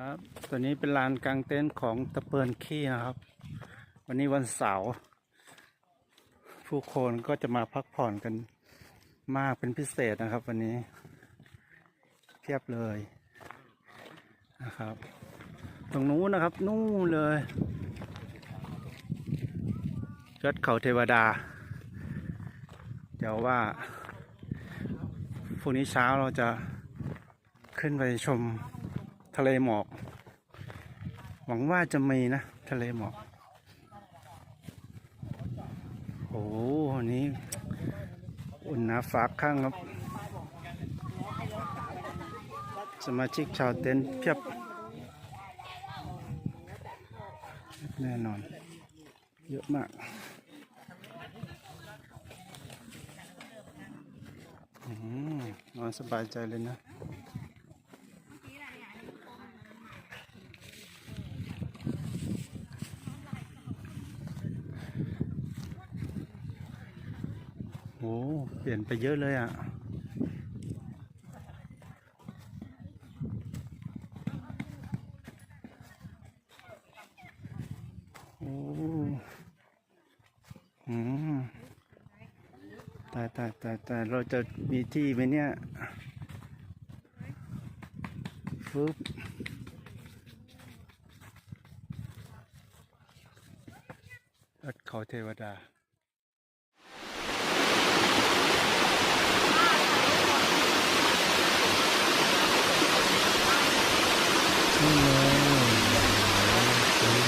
ครับตัวนี้เป็นลานกลางเต็นท์ของตะเปินขี้นะครับ วันนี้วันเสาร์ผู้คนก็จะมาพักผ่อนกันมากเป็นพิเศษนะครับ วันนี้เพียบเลยนะครับ ตรงนู้นนะครับ นู่นเลยยอดเขาเทวดา เดี๋ยวว่าพรุ่งนี้เช้าเราจะขึ้นไปชม ทะเลหมอก หวังว่าจะมีนะ ทะเลหมอก โอ้โหนี้อุ่นหนาฝากข้างครับ สมาชิกชาวเต็นท์เพียบ แน่นอน เยอะมากอืมนอนสบายใจเลยนะ โอ้เปลี่ยนไปเยอะเลยอะ โอ้อืมตายตายตายตายเราจะมีที่ไหมเนี่ยฟึบยอดเขาเทวดา นี่เลยหุง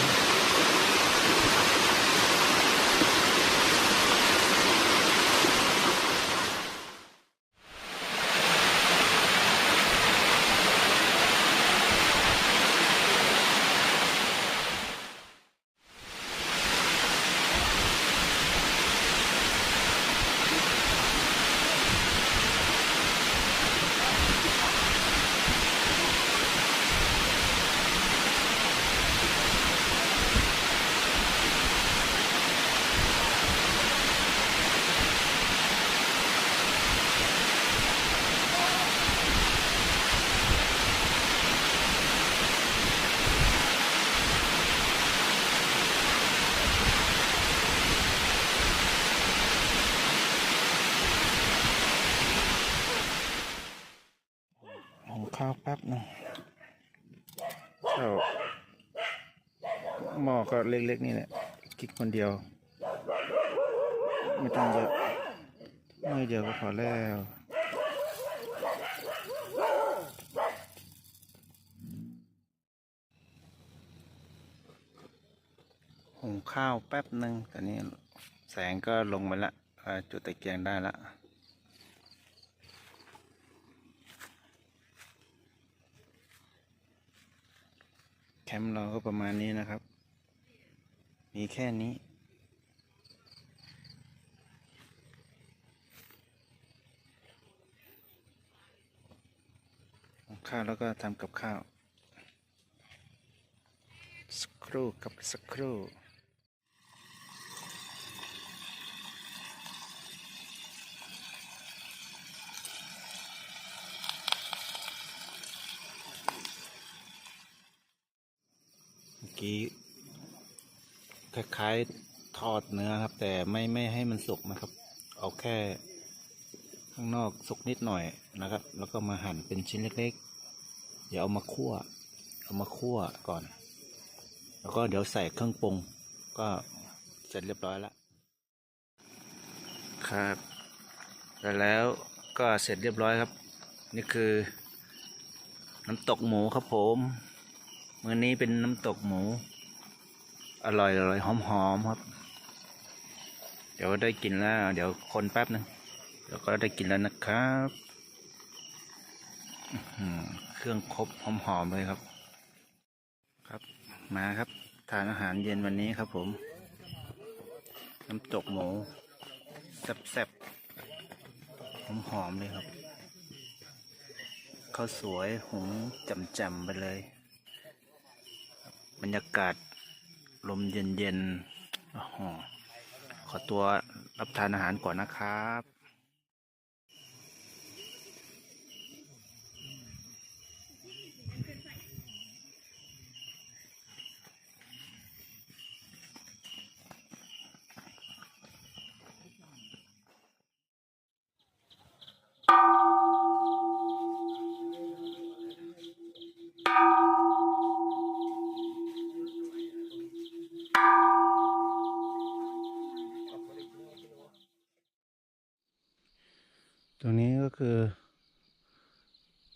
ข้าวแป๊บหนึงข้าวหม้อก็เล็กๆนี่แหละกินคนเดียว ไม่ต้องเยอะไม่เดียวก็พอแล้วหุงข้าวแป๊บหนึ่งตอนนี้แสงก็ลงมาละจุดตะเกียงได้ละ แคมป์เราก็ประมาณนี้นะครับ มีแค่นี้ ข้าวแล้วก็ทำกับข้าว สักครู่กับสักครู่ กี้คล้ายๆทอดเนื้อครับ แต่ไม่ไม่ให้มันสุกนะครับ เอาแค่ข้างนอกสุกนิดหน่อยนะครับ แล้วก็มาหั่นเป็นชิ้นเล็กๆ เดี๋ยวเอามาคั่ว เอามาคั่วก่อน แล้วก็เดี๋ยวใส่เครื่องปรุง ก็เสร็จเรียบร้อยแล้วครับแล้วแล้วก็เสร็จเรียบร้อยครับ นี่คือ น้ำตกหมูครับผม มื้อนี้เป็นน้ำตกหมู อร่อยอร่อยหอมหอมครับ เดี๋ยวได้กินแล้ว เดี๋ยวคนแป๊บนึงเดี๋ยวก็ได้กินแล้วนะครับเครื่องครบหอมหอมเลยครับ ครับมาครับทานอาหารเย็นวันนี้ครับผม น้ำตกหมูแซ่บๆหอมหอมเลยครับข้าวสวยหุงจำๆไปเลย บรรยากาศลมเย็นๆโอ้โหขอตัวรับทานอาหารก่อนนะครับ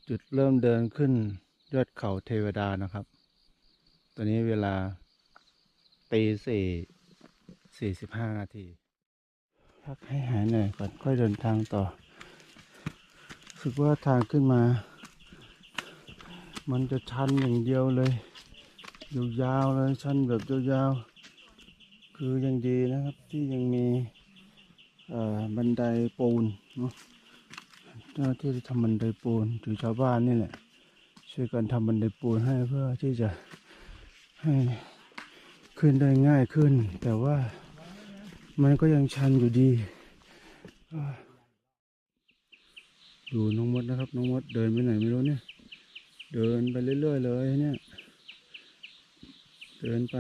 จุดเริ่มเดินขึ้นยอดเขาเทวดานะครับ ตอนนี้เวลาตีสี่สี่สิบห้านาที พักให้หายเหนื่อยก่อนค่อยเดินทางต่อรู้สึกว่าทางขึ้นมา มันจะชันอย่างเดียวเลย ยาวๆเลยชันแบบยาวๆ คือยังดีนะครับที่ยังมีบันไดปูนเนาะ เจ้าที่ที่ทำบันไดปูนหรือชาวบ้านนี่แหละ ช่วยกันทำบันไดปูนให้เพื่อที่จะให้ขึ้นได้ง่ายขึ้น แต่ว่ามันก็ยังชันอยู่ดีอ่าดูน้องมดนะครับ น้องมดเดินไปไหนไม่รู้เนี่ย เดินไปเรื่อยๆเลยเนี่ย เดินไป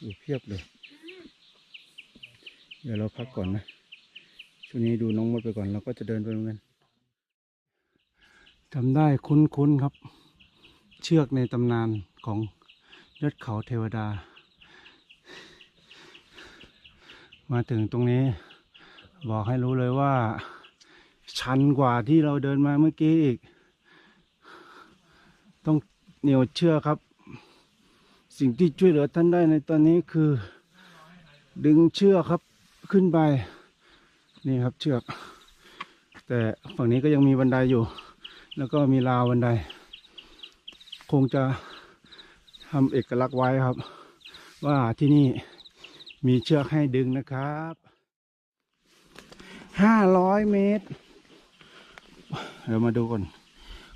อยู่เพียบเลย เดี๋ยวเราพักก่อนนะช่วงนี้ดูน้องมดไปก่อนเราก็จะเดินไปเหมือนกัน จำได้คุ้นๆครับ เชือกในตำนานของยอดเขาเทวดา มาถึงตรงนี้ บอกให้รู้เลยว่า ชันกว่าที่เราเดินมาเมื่อกี้อีก ต้องเหนียวเชือกครับ สิ่งที่ช่วยเหลือท่านได้ในตอนนี้คือ ดึงเชือกครับขึ้นไป นี่ครับเชือก แต่ฝั่งนี้ก็ยังมีบันไดอยู่ แล้วก็มีราวบันได คงจะทำเอกลักษณ์ไว้ครับ ว่าที่นี่มีเชือกให้ดึงนะครับห้าร้อยเมตร เดี๋ยวมาดูก่อน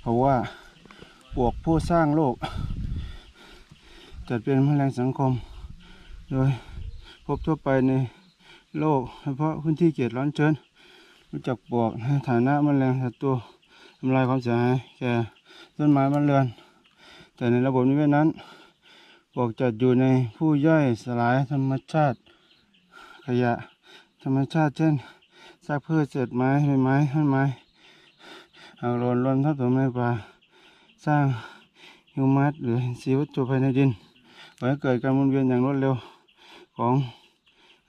เพราะว่าปลวกผู้สร้างโลก จัดเป็นแมลงสังคม โดยพบทั่วไปในโลก เฉพาะพื้นที่เขตร้อนเชิญรู้จักปลวกในฐานะแมลงศัตรู ทำลายความเสียหายแก่ต้นไม้บ้านเรือน แต่ในระบบนิเวศนั้นปลวกจัดอยู่ในผู้ย่อยสลายธรรมชาติ ขยะธรรมชาติเช่นซากพืชเศษไม้ใบไม้ท่อนไม้หากหล่นหล่นทับถมในป่าสร้างฮิวมัสหรือสีวัตถุภายในดินไว้ให้เกิดการหมุนเวียนอย่างรวดเร็วของ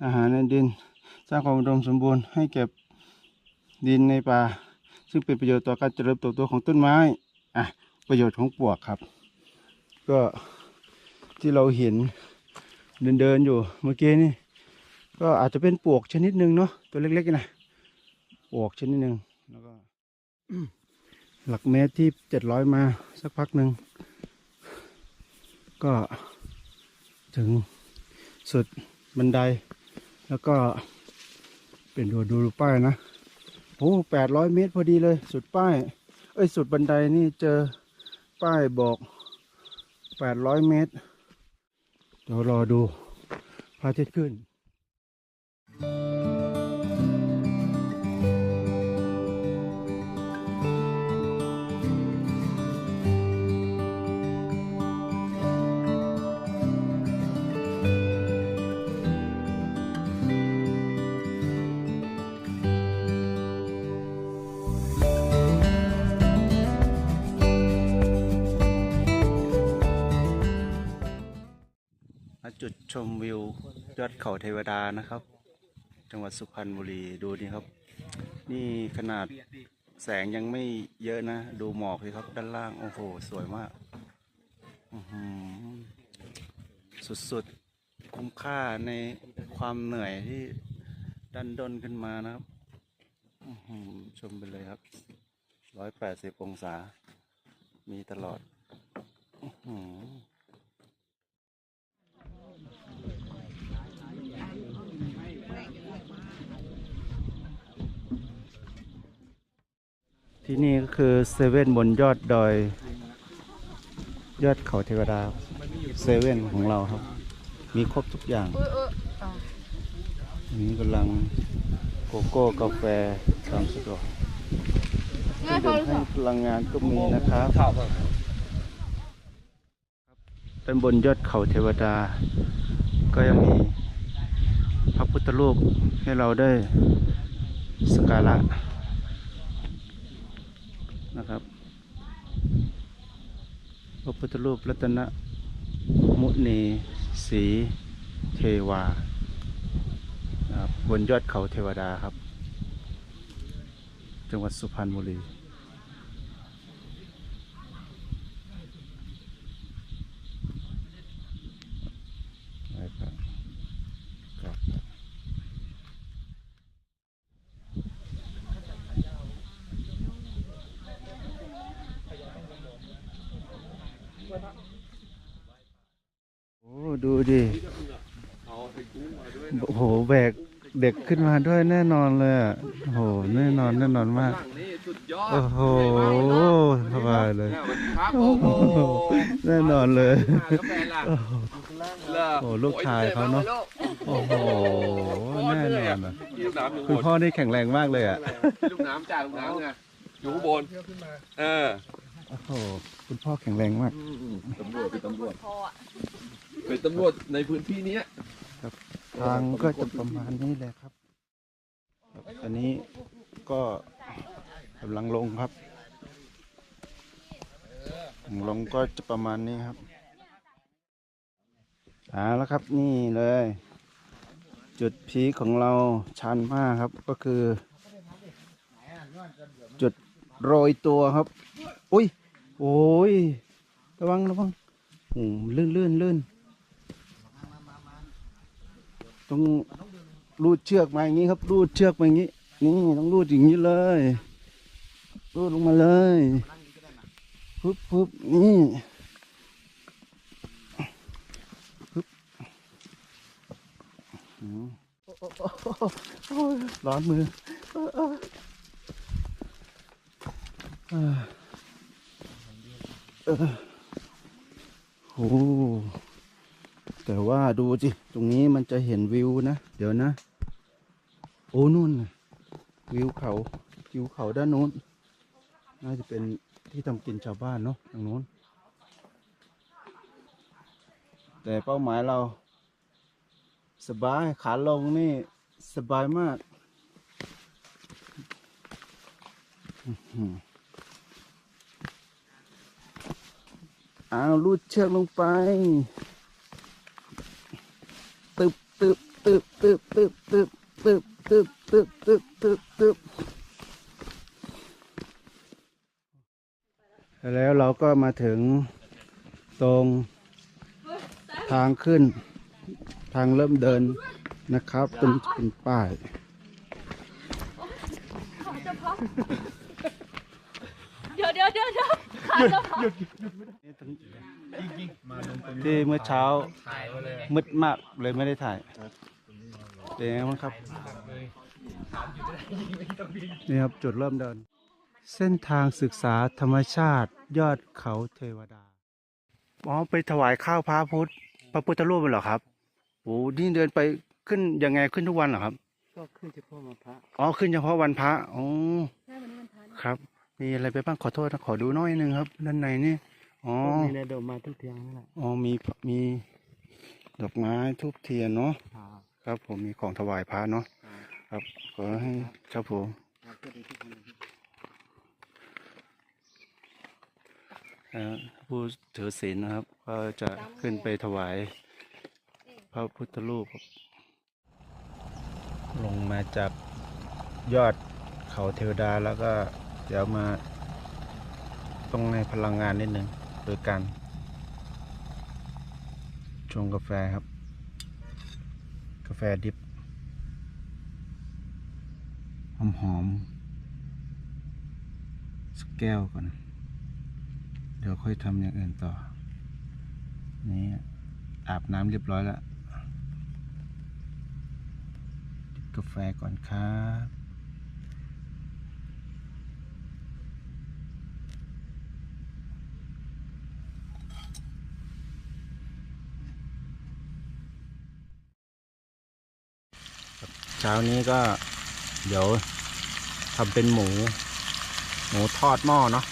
อาหารในดิน สร้างความอุดมสมบูรณ์ให้เก็บดินในป่า ซึ่งเป็นประโยชน์ต่อการเจริญเติบโตของต้นไม้อะประโยชน์ของปวกครับ ก็ที่เราเห็นเดินเดินอยู่เมื่อกี้นี่ก็อาจจะเป็นปวกชนิดหนึ่งเนาะตัวเล็กๆนะปวกชนิดหนึ่งแล้วก็หลักเมตรที่เจ็ดร้อยมาสักพักหนึ่งก็ถึงสุดบันได แล้วก็เป็นดูดูป้ายนะ โอ้แปดร้อยเมตรพอดีเลย สุดป้าย เอ้ย สุดบันไดนี่เจอป้ายบอกแปดร้อยเมตร เดี๋ยวรอดูพระอาทิตย์ขึ้น ชมวิวยอดเขาเทวดานะครับ จังหวัดสุพรรณบุรีดูนี่ครับ นี่ขนาดแสงยังไม่เยอะนะ ดูหมอกสิครับ ด้านล่างโอ้โห สวยมากอื้อหือสุดๆ คุ้มค่าในความเหนื่อยที่ดันด้นขึ้นมานะครับอื้อหือชมไปเลยครับร้อยแปดสิบองศา มีตลอดอื ที่นี่ก็คือเซเว่นบนยอดดอย ยอดเขาเทวดาเซเว่นของเราครับ มีครบทุกอย่างอันนี้กำลังโกโก้กาแฟตามสะดวกเครื่อดให้พลังงานก็มีนะครับด้านบนยอดเขาเทวดา ก็ยังมีพระพุทธรูปให้เราได้สักการะ นะครับพระพุทธรูปรัตนมุนีสีเทวาบนยอดเขาเทวดาครับ จังหวัดสุพรรณบุรี โอ้ดูดิโอ้โหแบกเด็กขึ้นมาด้วยแน่นอนเลยอะโอ้โหแน่นอนแน่นอนมากหลังนี่สุดยอดโอ้โหสบายเลย ครับโอ้โหแน่นอนเลยมากาแฟล่ะโอ้โหเลิกโอ้ลูกชายเขาเนอะโอ้โหแน่นอนอะกินลูกน้ำอยู่คุณบนพ่อนี่แข็งแรงมากเลยอะลูกน้ำจ่าลูกน้ำไงอยู่ข้างบนเออโอ้โหคุณพ่อแข็งแรงมาก ตำรวจเป็นตำรวจพออะเป็นตำรวจในพื้นที่เนี้ย ทางก็จะประมาณนี้แหละครับอันนี้ก็กำลังลงครับลงก็จะประมาณนี้ครับเอาแล้วครับนี่เลย จุดพีคของเราชันมากครับก็คือ จุดโรยตัวครับ อุ้ยโอ้ยระวังระวังโอ้ลื่นลื่นลื่น ต้องรูดเชือกมาอย่างนี้ครับรูดเชือกมาอย่างนี้ นี่ต้องรูดอย่างนี้เลยรูดลงมาเลยปึ๊บปึ๊บนี่ปึ๊บร้อนมือโอ้ แต่ว่าดูสิตรงนี้มันจะเห็นวิวนะ เดี๋ยวนะ โอ้นู่นวิวเขาวิวเขาด้านโน้น น่าจะเป็นที่ทำกินชาวบ้านเนาะทางโน้น แต่เป้าหมายเรา สบายขาลงนี่สบายมากอื้อหือเอาลูดเชือกลงไป ตึบ ตึบตึบตึบตึบตึบตึบตึบตึบตึบตึบตึบแล้วเราก็มาถึงตรงทางขึ้น ทางเริ่มเดินนะครับตรงนี้จะเป็นป้ายเดี๋ยวเดี๋ยวเดี๋ยวเดี๋ยวขาจะพับที่เมื่อเช้ามืดมากเลยไม่ได้ถ่าย เป็นไงบ้างครับนี่ครับจุดเริ่มเดิน เส้นทางศึกษาธรรมชาติยอดเขาเทวดาอ๋อไปถวายข้าวพระพุทธพระพุทธรูปเหรอครับโอ้นี่เดินไปขึ้นยังไงขึ้นทุกวันเหรอครับ ก็ขึ้นเฉพาะวันพระอ๋อขึ้นเฉพาะวันพระอ๋อใช่วันนี้วันพันครับมีอะไรไปบ้างขอโทษนะขอดูหน้อยหนึงครับ ด้านในนี่อ๋อก็มีในดอกไม้ทุกเทียงนั่นแหละอ๋อมีมีดอกไม้ทูบเทียนเนาะ ครับผมมีของถวายพระเนาะครับขอให้ครับผมผู้ถือศีลนะครับ ก็จะขึ้นไปถวาย พระพุทธรูปลงมาจากยอดเขาเทวดาแล้วก็เดี๋ยวมาต้องให้พลังงานนิดหนึ่งโดยการชงกาแฟครับาแฟดิบหอมหอมๆสักแก้วก่อน เดี๋ยวค่อยทำอย่างอื่นต่อ นี่อาบน้ำเรียบร้อยแล้วจิกาแฟก่อนครับ เช้านี้ก็เดี๋ยวทำเป็นหมู หมูทอดหม้อเนาะ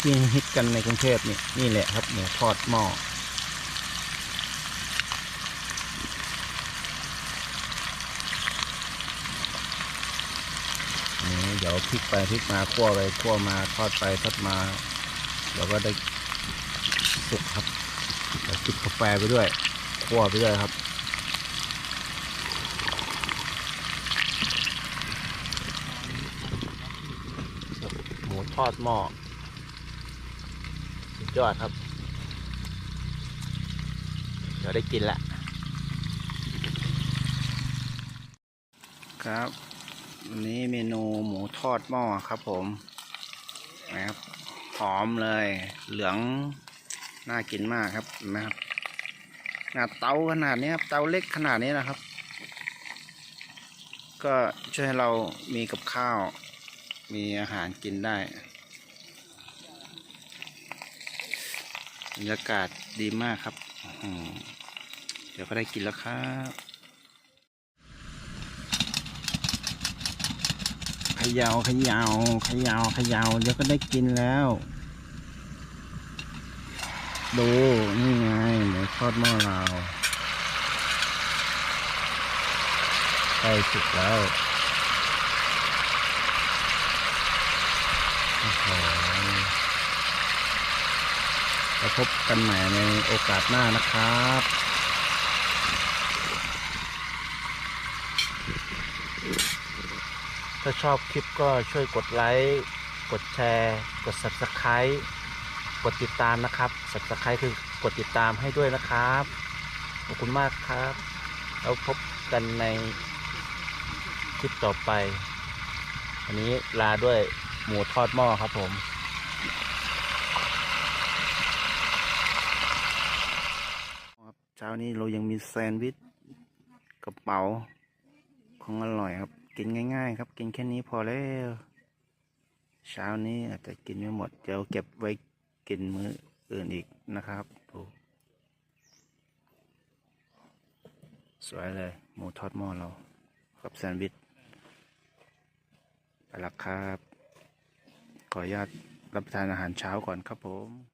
ที่ฮิตกันในกรุงเทพนี่นี่แหละครับหมูทอดหม้อนี่เดี๋ยวพลิกไปพลิกมาคั่วไปคั่วมาทอดไปทอดมาเดี๋ยวก็ได้สุกครับจิบกาแฟไปด้วยคั่วไปด้วยครับ ทอดหม้อสุดยอดครับ เดี๋ยวได้กินละครับวันนี้เมนูหมูทอดหม้อครับผมนะครับหอมเลย เหลืองน่ากินมากครับนะครับขนาดเตาขนาดนี้ครับเตาเล็กขนาดนี้นะครับ ก็ช่วยให้เรามีกับข้าว มีอาหารกินได้บรรยากาศดีมากครับ เดี๋ยวก็ได้กินแล้วครับขยาวขยาวขยาวขยาวเดี๋ยวก็ได้กินแล้ว ดูนี่ไงหมูทอดหม้อเราใกล้สุกแล้วโอ้โห แล้วพบกันใหม่ในโอกาสหน้านะครับถ้าชอบคลิปก็ช่วยกดไลค์ กดแชร์ กด Subscribe กดติดตามนะครับ Subscribe คือกดติดตามให้ด้วยนะครับ ขอบคุณมากครับ แล้วพบกันในคลิปต่อไป วันนี้ลาด้วย หมูทอดหม้อครับผม ครับเช้านี้เรายังมีแซนด์วิชกระเป๋า ของอร่อยครับ กินง่าย ๆ ครับ กินแค่นี้พอแล้ว เช้านี้อาจจะกินไม่หมดเดี๋ยวเก็บไว้กินมื้ออื่นอีกนะครับดูสวยเลย หมูทอดหม้อเรา กับแซนด์วิชไปละครับ ขออนุญาตรับประทานอาหารเช้าก่อนครับผม